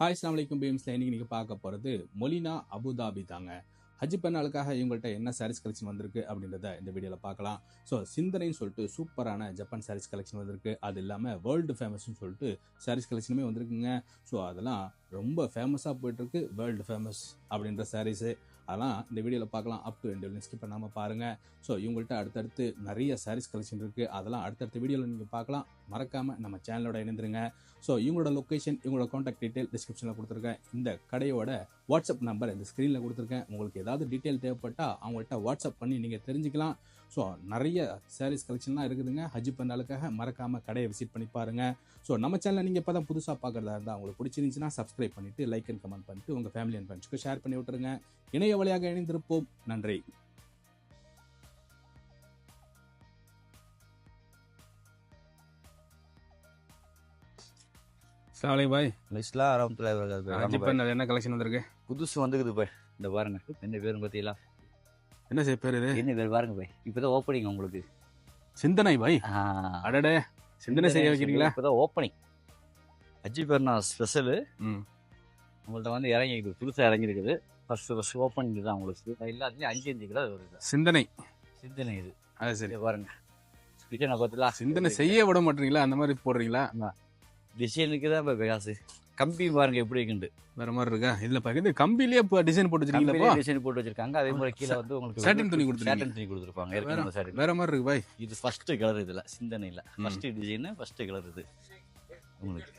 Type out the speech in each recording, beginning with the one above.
Hi அஸ்லாம் வலைக்கும் பீம்ஸில் இன்னைக்கு நீங்கள் பார்க்க போகிறது மொலினா அபுதாபி தாங்க. ஹஜ் பெண்ணாளுக்காக இவங்கள்ட்ட என்ன சாரீஸ் கலெக்ஷன் வந்திருக்கு அப்படின்றத இந்த வீடியோவில் பார்க்கலாம். ஸோ சிந்தனைன்னு சொல்லிட்டு சூப்பரான ஜப்பான் சாரீஸ் கலெக்ஷன் வந்திருக்கு. அது இல்லாமல் வேர்ல்டு ஃபேமஸ்னு சொல்லிட்டு சாரீஸ் கலெக்ஷனுமே வந்திருக்குங்க. ஸோ அதெல்லாம் ரொம்ப ஃபேமஸாக போயிட்டுருக்கு வேர்ல்டு ஃபேமஸ் அப்படின்ற சாரீஸு அதெல்லாம் இந்த வீடியோவில் பார்க்கலாம். அப் டு எண்ட் ஸ்கிப் பண்ணாமல் பாருங்கள் ஸோ இவங்கள்ட்ட அடுத்தடுத்து நிறைய சாரீஸ் கலெக்ஷன் இருக்குது அதெல்லாம் அடுத்தடுத்த வீடியோவில் நீங்கள் பார்க்கலாம். மறக்காமல் நம்ம சேனலோட இணைந்துருங்க. ஸோ இவங்களோட லொக்கேஷன் இவங்களோட காண்டாக்ட் டீட்டெயில் டிஸ்கிரிப்ஷனில் கொடுத்துருக்கேன். இந்த கடையோட வாட்ஸ்அப் நம்பர் இந்த ஸ்க்ரீனில் கொடுத்துருக்கேன். உங்களுக்கு ஏதாவது டீட்டெயில் தேவைப்பட்டால் அவங்கள்ட்ட வாட்ஸ்அப் பண்ணி நீங்கள் தெரிஞ்சுக்கலாம். ஸோ நிறைய சாரீஸ் கலெக்ஷன்லாம் இருக்குதுங்க. ஹஜ் பண்ணாலுக்காக மறக்காமல் கடையை விசிட் பண்ணி பாருங்கள் ஸோ நம்ம சேனலை நீங்கள் இப்போ தான் புதுசாக பார்க்குறதா இருந்தால் உங்களுக்கு பிடிச்சிருந்துச்சுன்னா சப்ஸ்கிரைப் பண்ணிவிட்டு லைக் அண்ட் கமெண்ட் பண்ணிட்டு உங்கள் ஃபேமிலி அண்ட் ஃப்ரெண்ட்ஸ்க்கு ஷேர் பண்ணி விட்டுருங்க. இணைய வழியாக இணைந்திருப்போம். நன்றி. சாலை பாய். ஹஜ் பண்ண என்ன கலெக்ஷன் வந்திருக்கு? புதுசு வந்துக்குது பாய். இந்த பாருங்க என்ன பேரும் பார்த்தீங்களா? என்ன செய்ய பேர் இது? என்ன பேர் பாருங்க பாய். இப்போதான் ஓப்பனிங் உங்களுக்கு. சிந்தனை பாய். அடடே. சிந்தனை செய்ய வைக்கிறீங்களா? இப்போதான் ஓப்பனிங் அஜி பெருனா ஸ்பெஷலு ம். உங்கள்ட்ட வந்து இறங்கிருக்கு புதுசாக இறங்கிருக்குது ஃபர்ஸ்ட் ஃபர்ஸ்ட் ஓப்பனிங் தான் உங்களுக்கு. எல்லாத்துலேயும் அஞ்சு அஞ்சு கிலோ வருது சிந்தனை. சிந்தனை இது. அது சரி. பாருங்க. கிச்சனை பார்த்தீங்களா சிந்தனை செய்ய விட மாட்டீங்களா? அந்த மாதிரி போடுறீங்களா? டிசைனுக்கு தான் இப்போ காசு கம்பி பாருங்க எப்படி இருக்குண்டு வேற மாதிரி இருக்கா? இதுல பாக்குது கம்பிலேயே இப்போ டிசைன் போட்டு வச்சிருக்கீங்களா டிசைன் போட்டு வச்சிருக்காங்க. அதே மாதிரி கீழே வந்து உங்களுக்கு Satin துணி கொடுத்திருக்கீங்க. சாட்டன் துணி கொடுத்துருப்பாங்க. ஏற்கனவே. வேற மாதிரி இருக்கு பாய். இது ஃபர்ஸ்ட் கலர் இதுல சிந்தனையில். ம். ஃபர்ஸ்ட் டிசைன் ஃபர்ஸ்ட் கலர் இது. உங்களுக்கு.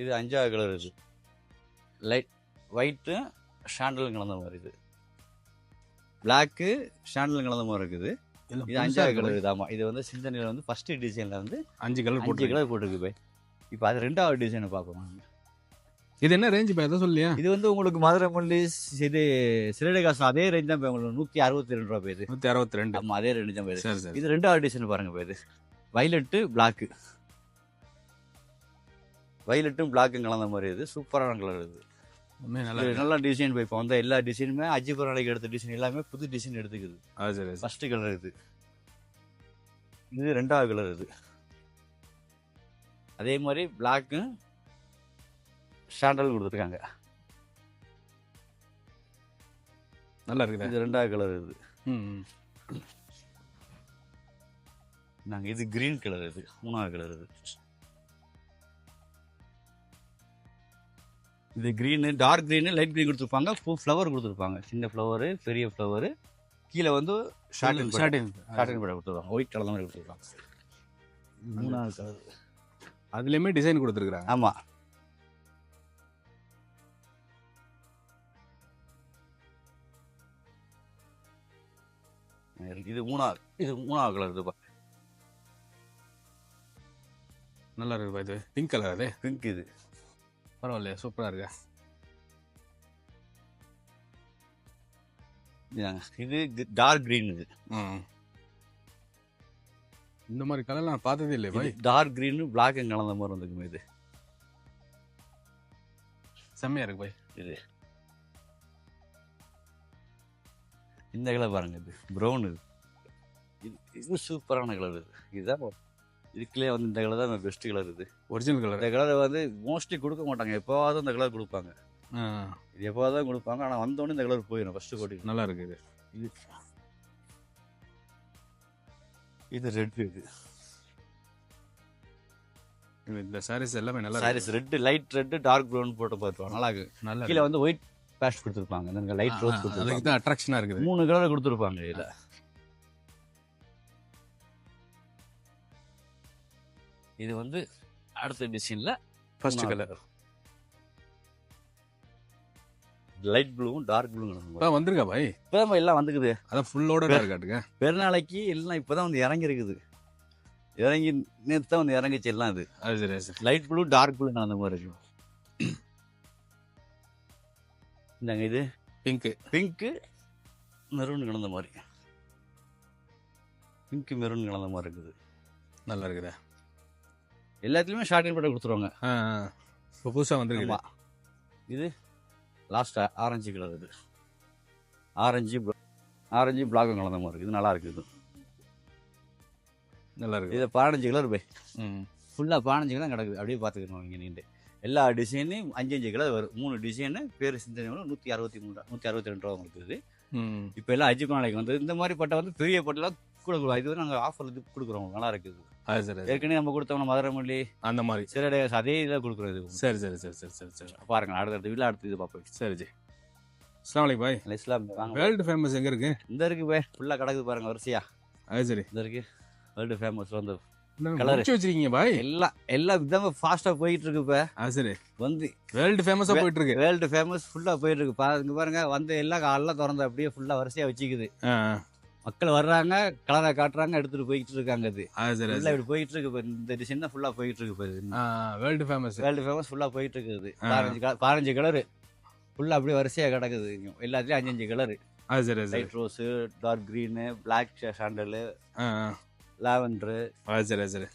இது அஞ்சாவது கலர் இது. லைட் ஒயிட்டு ஷாண்டலும் கலந்த மாதிரி இது. பிளாக்கு ஷாண்டலும் கலந்த மாதிரி இருக்குது. இது அஞ்சாவது கலர் இது. இது வந்து சிந்தனையில் வந்து ஃபர்ஸ்ட் டிசைன்ல வந்து அஞ்சு கலர் அஞ்சு போட்டு கலர் போட்டிருக்கு போய். இப்போ அது ரெண்டாவது டிசைனை பார்ப்போம் இது என்ன ரேஞ்ச் பாய்? எதாவது சொல்லியா? இது வந்து உங்களுக்கு மதுரை மல்லி இது சிலடை காசு அதே ரேஞ்ச் தான் போய் உங்களுக்கு. நூற்றி அறுபத்தி ரெண்டு ரூபா போயுது நூத்தி அறுபத்தி ரெண்டு. அதே ரேஞ்ச் தான் போயுது இது. ரெண்டாவது டிசைன் பாருங்க போயுது வைலட்டு பிளாக்கு வைலட்டும் பிளாக்கும் கலந்த மாதிரி இது சூப்பரான கலர் இது நல்லா. நல்லா டிசைன் இப்போ வந்த எல்லா டிசைனுமே அஜி நாளைக்கு எடுத்த டிசைன் எல்லாமே புது டிசைன் எடுத்துக்குது. ஃபர்ஸ்ட் கலர் இது. இது ரெண்டாவது கலர் இது. அதே மாதிரி பிளாக்கும் ஷாண்டல் கொடுத்துருக்காங்க. நல்லா இருக்குதா. இது ரெண்டாவது கலர் இது. ம் ம். நாங்க இது கிரீன் கலர் இது. மூணாவது கலர் இது. இது green dark green light green கொடுத்துருப்பாங்க. பூ ஃப்ளவர் கொடுத்துருப்பாங்க. சின்ன ஃப்ளவரு பெரிய ஃப்ளவரு கீழே வந்து ஷார்டன் Satin. ஷார்டன் படம் கொடுத்துருவாங்க ஒயிட் கலர் மாதிரி கொடுத்துருப்பாங்க. மூணாவது கலர் அதுலயுமே டிசைன் கொடுத்துருக்காங்க ஆமா. இது மூணாவது இது மூணாவது கலர் இது நல்லா இருக்கு பாய் இது. பிங்க் கலர் அது. பிங்க் இது. பரவாயில்லையா சூப்பரா இருக்கா. இது டார்க் green இது இந்த மாதிரி கலர் நான் பார்த்ததே இல்லை பாய் டார்க் green பிளாக் கலந்த மாதிரி வந்துருக்குமே இது செம்மையா இருக்கு பாய் இது இந்த கலர் பாருங்க இது ப்ரௌன் இது இது இது சூப்பரான கலர் இது இதுதான் இதுக்குள்ளே வந்து இந்த கலர் தான் பெஸ்ட் கலர் இது ஒரிஜினல் கலர் இந்த கலரை வந்து மோஸ்ட்லி கொடுக்க மாட்டாங்க. எப்போவாவது இந்த கலர் கொடுப்பாங்க. இது எப்போவாவது தான் கொடுப்பாங்க. ஆனால் வந்தோடனே இந்த கலர் போயிடும் ஃபர்ஸ்ட் கோட்டி நல்லா இருக்கு இது. இது. ரெட் இது. இந்த சாரீஸ் எல்லாமே நல்லா saris red light red dark brown போட்டு பார்த்துருவாங்க. நல்லா இருக்கு. நல்லா கீழே வந்து ஒயிட் பேஸ்ட் கொடுத்துருப்பாங்க. இந்த லைட் ரோஸ் அதுக்கு கொடுத்துருப்பாங்க. தான் அட்ராக்ஷனா இருக்குது. மூணு கலர் கொடுத்துருப்பாங்க இதுல. இது வந்து அடுத்த டிசைன்ல ஃபர்ஸ்ட் கலர் லைட் ப்ளூவும் டார்க் ப்ளூ இப்போ வந்திருக்கா பாய்? இப்போதான் எல்லாம் வந்துக்குது. அதான் ஃபுல்லோட காட்டுங்க பெருநாளைக்கு எல்லாம் இப்போதான் வந்து இறங்கி இருக்குது இறங்கி நேற்று தான் வந்து இறங்கிச்சு எல்லாம் இது. அது சரி அது சரி. லைட் ப்ளூ டார்க் ப்ளூ கலந்த மாதிரி இருக்கு. இந்தாங்க இது. பிங்க்கு பிங்க்கு மெரூன் கலந்த மாதிரி. பிங்க் மெரூன் கலந்த மாதிரி இருக்குது. நல்லா இருக்குதா. எல்லாத்துலேயுமே ஷார்ட் பட்டை கொடுத்துருவாங்க. ஆ இப்போ புதுசாக வந்திருக்கு ஆமா. இது லாஸ்ட் ஆரஞ்சு கலர் இது. ஆரஞ்சு ஆரஞ்சு பிளாக்கும் கலந்த மாதிரி இருக்குது நல்லா இருக்குது நல்லா இருக்கு. இது பதினஞ்சு கலர் போய் ம். ஃபுல்லாக பதினஞ்சு கலர் கிடக்குது. அப்படியே பார்த்துக்கணும் இங்கே நின்று எல்லா டிசைனையும் அஞ்சு அஞ்சு கலர் வரும். மூணு டிசைனு பேர் சிந்தனை நூற்றி அறுபத்தி மூணு நூற்றி அறுபத்தி ரெண்டு ரூபா இது. ம். இப்போ எல்லாம் அஜிப் நாளைக்கு வந்து இந்த மாதிரி பட்டை வந்து பெரிய பட்டெல்லாம் கொடுக்குறோம் இது நாங்கள் ஆஃபர் இது கொடுக்குறோம். நல்லா இருக்குது அது சரி. ஏற்கனவே நம்ம கொடுத்தோம்னா மதுரமல்லி அந்த மாதிரி. சிறடை அதே இதில் கொடுக்குறோம் இது. சரி சரி சரி சரி சரி சரி. பாருங்க அடுத்தடுத்து வீட்டில் அடுத்து இது பார்ப்போம் சரி ஜி. அஸ்லாம் வலைக்கம் பாய். இஸ்லாம் வேர்ல்டு ஃபேமஸ் எங்கே இருக்கு? இந்த இருக்கு போய் ஃபுல்லாக கிடக்குது பாருங்க வரிசையா. அது சரி. இந்த இருக்கு வேர்ல்டு ஃபேமஸ் வந்து. முடிச்சு வச்சிருக்கீங்க பாய்? எல்லாம் எல்லாம் இதாங்க ஃபாஸ்ட்டாக போயிட்டு இருக்கு இப்போ அது சரி. வந்து வேர்ல்டு ஃபேமஸாக போயிட்டு இருக்கு. வேர்ல்டு ஃபேமஸ் ஃபுல்லாக போயிட்டு இருக்கு. பாருங்க பாருங்க வந்து எல்லாம் காலைல திறந்து அப்படியே ஃபுல்லாக வரிசையாக வச்சுக்குது. மக்கள் வர்றாங்க கலரை காட்டுறாங்க எடுத்துட்டு போயிட்டு இருக்காங்க அது ஃபுல்லாக இப்படி போயிட்டு இருக்கு இந்த டிசைன் தான் ஃபுல்லாக போயிட்டு இருக்கு வேர்ல்டு ஃபேமஸ் வேர்ல்டு ஃபேமஸ் ஃபுல்லாக போயிட்டு இருக்குது. பதினஞ்சு கலர் பதினஞ்சு கலரு ஃபுல்லாக அப்படியே வரிசையாக கிடக்குது. இங்க. எல்லாத்துலேயும் அஞ்சு அஞ்சு colour light rose dark green black sandal. Lavender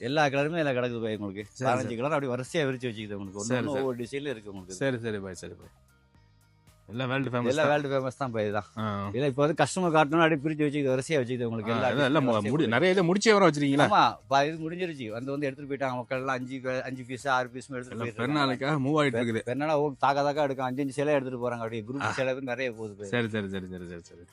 எல்லா கலருமே இதில் கிடக்குது போய் உங்களுக்கு. பதினஞ்சு கலர் அப்படி வரிசையாக விரிச்சு வச்சுக்குது உங்களுக்கு. ஒவ்வொரு டிசைனில் இருக்கு உங்களுக்கு. சரி சரி பாய் சரி பாய். எல்லாம் வேர்ல்டு ஃபேமஸ் எல்லாம் வேர்ல்டு ஃபேமஸ் தான் போய் தான் ஆ. இல்லை இப்போ வந்து கஸ்டமர் காட்டணும் அப்படியே பிரிச்சு வச்சுக்குது வரிசையாக வச்சுக்குது உங்களுக்கு எல்லாம் முடி நிறைய இதை முடிச்சே வர வச்சிருக்கீங்களா? ஆமா பா இது முடிஞ்சிருச்சு. வந்து வந்து எடுத்துட்டு போயிட்டாங்க மக்கள் எல்லாம் அஞ்சு அஞ்சு பீஸ் ஆறு பீஸ் எடுத்துட்டு எல்லாம் போயிட்டு பெருநாளைக்காக மூவ் ஆயிட்டு இருக்குது. பெருநாளா ஓ தாக்கா தாக்கா எடுக்கும் அஞ்சு அஞ்சு சிலை எடுத்துட்டு போறாங்க. அப்படியே குரூப் சிலை நிறைய போகுது. சரி சரி சரி சரி சரி சரி.